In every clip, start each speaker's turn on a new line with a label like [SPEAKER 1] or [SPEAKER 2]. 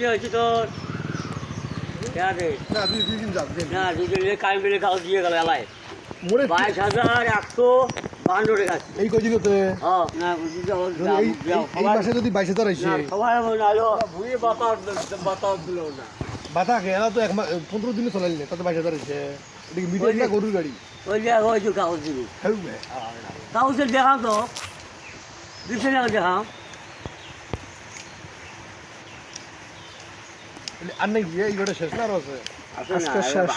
[SPEAKER 1] বেশি হয়েছে তোর কেয়া রে
[SPEAKER 2] না দুই দুই দিন যান দিন
[SPEAKER 1] না দুদিন কাই মিলে খাও দিয়ে গেল এলাই
[SPEAKER 2] মোরে
[SPEAKER 1] বাইশ হাজার একশো বান্ন টাকা আছে।
[SPEAKER 2] এই কদিন হতে
[SPEAKER 1] না বুঝতে পারছি
[SPEAKER 2] যদি এই এই- এই মাসে যদি বাইশ হাজার আইসে
[SPEAKER 1] সবাই ভুঁয়ে বাতাস বাতাস দিল না।
[SPEAKER 2] বাতা খেয়ে তো এক পনেরো দিনে চলাইলে তাতে বাইশ হাজার আইসে মিটার না গরুর গাড়ি।
[SPEAKER 1] ওই যে ওই যে কাগজ দিবি।
[SPEAKER 2] হ্যাঁ
[SPEAKER 1] কাগজের তো। দুশো টাকা দেখাও।
[SPEAKER 2] নাই গিয়ে এই গোটা শেষ না আরও আছে
[SPEAKER 1] আছে
[SPEAKER 2] আজকে শেষ।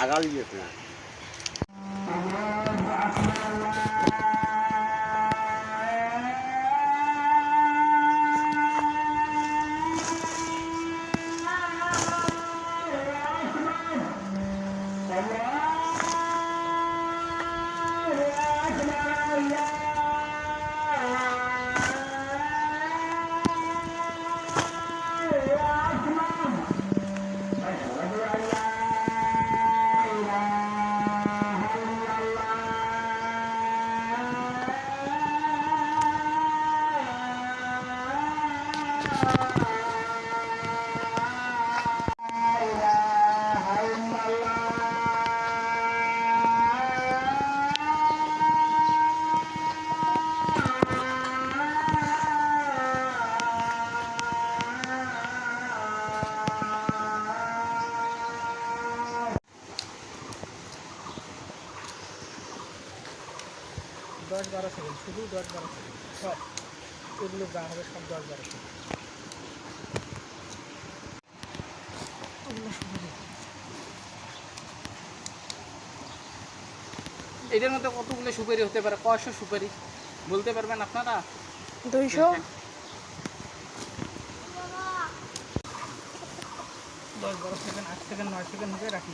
[SPEAKER 3] দশ বারো সেকেন্ড শুধু দশ বারো সেকেন্ড সব এগুলো যা হবে সব দশ বারো সেকেন্ড এদের মধ্যে কতগুলো সুপারি হতে পারে? কয়শো সুপারি? বলতে পারবেন আপনারা?
[SPEAKER 4] দুইশো?
[SPEAKER 3] দশ বারো সেকেন্ড আট সেকেন্ড নয় সেকেন্ড হবে রাখি।